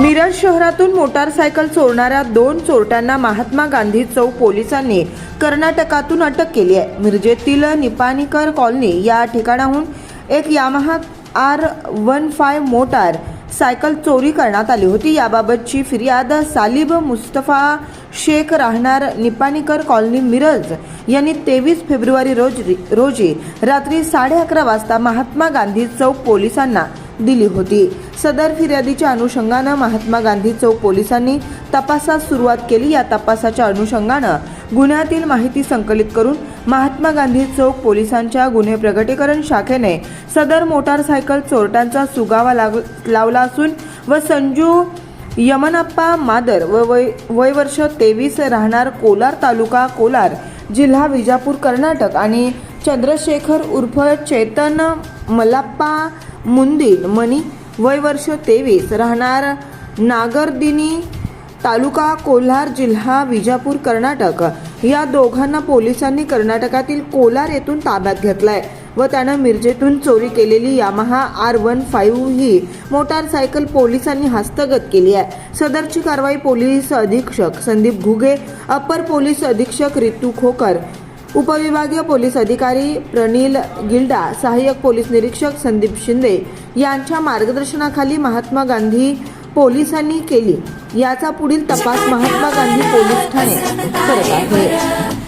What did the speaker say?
मिरज शहरातून मोटारसायकल चोरणाऱ्या दोन चोरट्यांना महात्मा गांधी चौक पोलिसांनी कर्नाटकातून अटक केली आहे. मिरजेतील निपाणीकर कॉलनी या ठिकाणाहून एक Yamaha R one five motorcycle चोरी करण्यात आली होती. याबाबतची फिर्याद सालिब मुस्तफा शेख राहणार निपाणीकर कॉलनी मिरज यांनी तेवीस फेब्रुवारी रोजी रोजी रात्री साडे अकरा वाजता महात्मा गांधी चौक पोलिसांना दिली होती. सदर फिर्यादीच्या अनुषंगानं महात्मा गांधी चौक पोलिसांनी तपासास सुरुवात केली. या तपासाच्या अनुषंगानं गुन्ह्यातील माहिती संकलित करून महात्मा गांधी चौक पोलिसांच्या गुन्हे प्रगटीकरण शाखेने सदर मोटारसायकल चोरट्यांचा सुगावा लाग लावला असून व संजू यमनप्पा मादर व वय वय वर्ष तेवीस राहणार कोलार तालुका कोलार जिल्हा विजापूर कर्नाटक आणि चंद्रशेखर उर्फ चेतन मलाप्पा मुंदीन मणी वय वर्ष तेवीस. राहणार नागरदिनी तालुका कोल्हार जिल्हा विजापूर कर्नाटक. या दोघांना पोलिसांनी कर्नाटकातील कोलार येथून ताब्यात घेतलाय व त्यानं मिरजेतून चोरी केलेली यामाहा आर वन फाईव्ह ही मोटारसायकल पोलिसांनी हस्तगत केली आहे. सदरची कारवाई पोलीस अधीक्षक संदीप घुगे अप्पर पोलीस अधीक्षक रितू खोकर उपविभागीय पोलीस अधिकारी प्रणील गिल्डा सहाय्यक पोलीस निरीक्षक संदीप शिंदे यांच्या मार्गदर्शनाखाली महात्मा गांधी पोलिसांनी केली. याचा पुढील तपास महात्मा गांधी पोलीस ठाणे करत आहे.